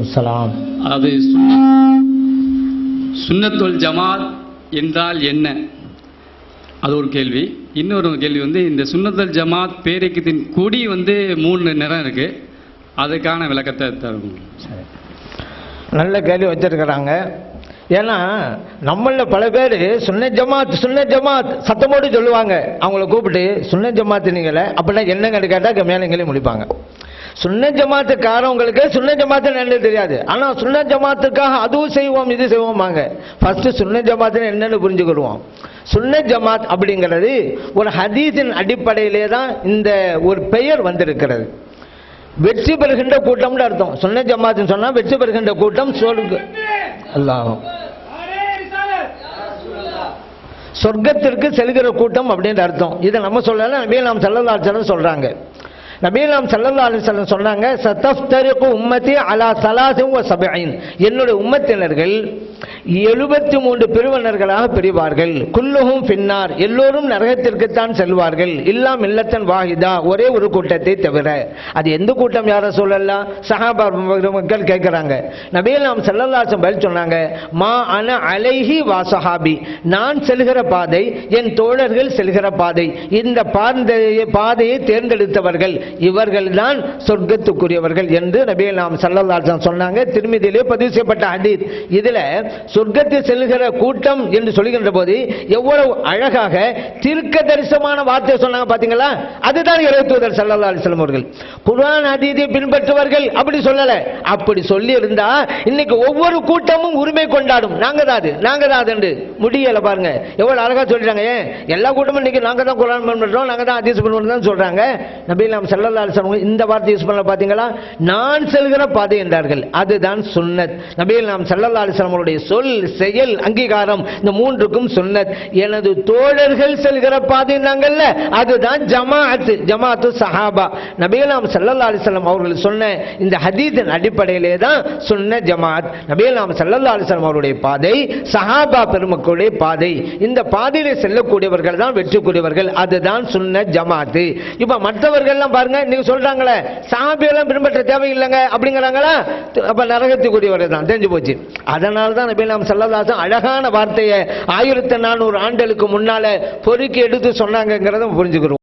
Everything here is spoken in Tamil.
சலாம். அது சுன்ன- சுன்னத்துல் ஜமாத் என்றால் என்ன? அது ஒரு கேள்வி. இன்னொரு கேள்வி வந்து இந்த சுன்னத்துல் ஜமாத் பேரிக்கத்தின் கொடி வந்து மூணு நிறம் இருக்கு. அதுக்கான விளக்கத்தை தரும் நல்ல கேள்வி வச்சிருக்கிறாங்க. ஏன்னா நம்மள பல பேர் சுன்ன ஜமாத் சுன்ன ஜமாத் சத்தமோடு சொல்லுவாங்க. அவங்கள கூப்பிட்டு சுன்ன ஜமாத் நீங்கள அப்படின்னா என்னங்கன்னு கேட்டால் மேலங்களே முடிப்பாங்க. சுன்ன ஜமாத்துக்காரவங்களுக்கு சுன்ன ஜமாத்து என்னன்னு தெரியாது. ஆனால் சுன்ன ஜமாத்துக்காக அதுவும் செய்வோம் இது செய்வோமாங்க ஃபஸ்ட்டு சுன்ன ஜமாத்துன்னு என்னென்னு புரிஞ்சுக்கிடுவோம். சுன்ன ஜமாத் அப்படிங்கிறது ஒரு ஹதீஸின் அடிப்படையிலே தான் இந்த ஒரு பெயர் வந்திருக்கிறது. வெற்றி பெறுகின்ற கூட்டம்னு அர்த்தம். சுன்ன ஜமாத்துன்னு சொன்னால் வெற்றி பெறுகின்ற கூட்டம் சொர்க்க அல்லாஹ். சொர்க்கத்திற்கு செல்கிற கூட்டம் அப்படின்ற அர்த்தம். இதை நம்ம சொல்லலாம் நபீ நாம் சல்லல்லாஹு சொல்கிறாங்க நபீலாம் சல்லா சல்லல்லாஹு சொன்னாங்க சத்தஃப்தரிகு உம்மத்தி அலா சலாசும் வ என்னுடைய உம்மத்தினர்கள் எழுபத்தி மூன்று பிரிவினர்களாக பிரிவார்கள். குல்லுகும் பின்னார் எல்லோரும் நரகத்திற்குத்தான் செல்வார்கள். இல்லாம் இல்லத்தன் வாஹிதா. ஒரே ஒரு கூட்டத்தை தவிர. அது எந்த கூட்டம் யார சொல்லலாம் சஹாபா மக்கள் கேட்குறாங்க. நபீலாம் நாம் பதில் சொன்னாங்க மா அன அலைஹி வா சஹாபி. நான் செல்கிற பாதை என் தோழர்கள் செல்கிற பாதை. இந்த பாதையை தேர்ந்தெடுத்தவர்கள் இவர்கள் தான் சொர்க்கத்துக்குரியவர்கள் என்று நபிகள் நாம் செல்லல்லாசம் சொன்னாங்க. திருமதியிலே பதிவு செய்யப்பட்ட ஹதீத் இதில் சொர்க்கத்தில் செல்கிற கூட்டம் என்று சொல்லுகின்ற போது எவ்வளவு அழகாக தீர்க்க தரிசனமான வார்த்தை சொன்னாங்க பார்த்தீங்களா அதுதான் இறைத்துவதர் சல்லல்லா அலிஸ்லாம் அவர்கள். குர்ஆன் ஹதீதை பின்பற்றுவர்கள் அப்படி சொல்லலை. அப்படி சொல்லி இருந்தா இன்னைக்கு ஒவ்வொரு கூட்டமும் உரிமை கொண்டாடும். நாங்க தான் அது. நாங்க தான் அது என்று முடியல பாருங்க. எவ்வளவு அழகா சொல்றாங்க ஏன்? எல்லா கூட்டமும் இன்னைக்கு நாங்க தான் குரான் பின்பற்றோம் நாங்க தான் ஹதீஸ் பின்பற்றோம் சொல்றாங்க. நபி நாம் சல்லல்லா இந்த வார்த்தை யூஸ் பண்ண பார்த்தீங்களா நான் செல்கிற பாதை என்றார்கள். அதுதான் சுன்னத். நபியில் நாம் சல்லல்லா அலிஸ்லாம் சொல் செயல் அங்கீகாரம் இந்த மூன்றுக்கும் சுன்னத். எனது தோழர்கள் செல்கிற பாதை நாங்கள்ல அதுதான் ஜமாஅத்து ஜமாத்து சஹாபா. நபியில் நாம் சல்லல்லா அலிஸ்லாம் அவர்கள் சொன்ன இந்த ஹதீதன் அடிப்படையிலே தான் சொன்ன ஜமாத் நபியில் நாம் சல்லல்லா அலிஸ்லாம் அவருடைய பாதை சஹாபா பெருமக்களுடைய பாதை. இந்த பாதையிலே செல்லக்கூடியவர்கள் தான் வெற்றி கூடியவர்கள் அதுதான் சுன்ன ஜமாத்து இப்ப மற்றவர்கள்லாம் பாருங்க நீங்க சொல்றாங்களே சாபியெல்லாம் பின்பற்ற தேவையில்லைங்க அப்படிங்கிறாங்களா? அப்ப நரகத்துக்குரியவரை தான் தெரிஞ்சு போச்சு. அதனால தான் நபி நாம் சல்லல்லாசம் அழகான வார்த்தையை ஆயிரத்தி நானூறு ஆண்டுகளுக்கு முன்னால பொறுக்கி எடுத்து சொன்னாங்கிறத புரிஞ்சுக்கிறோம்.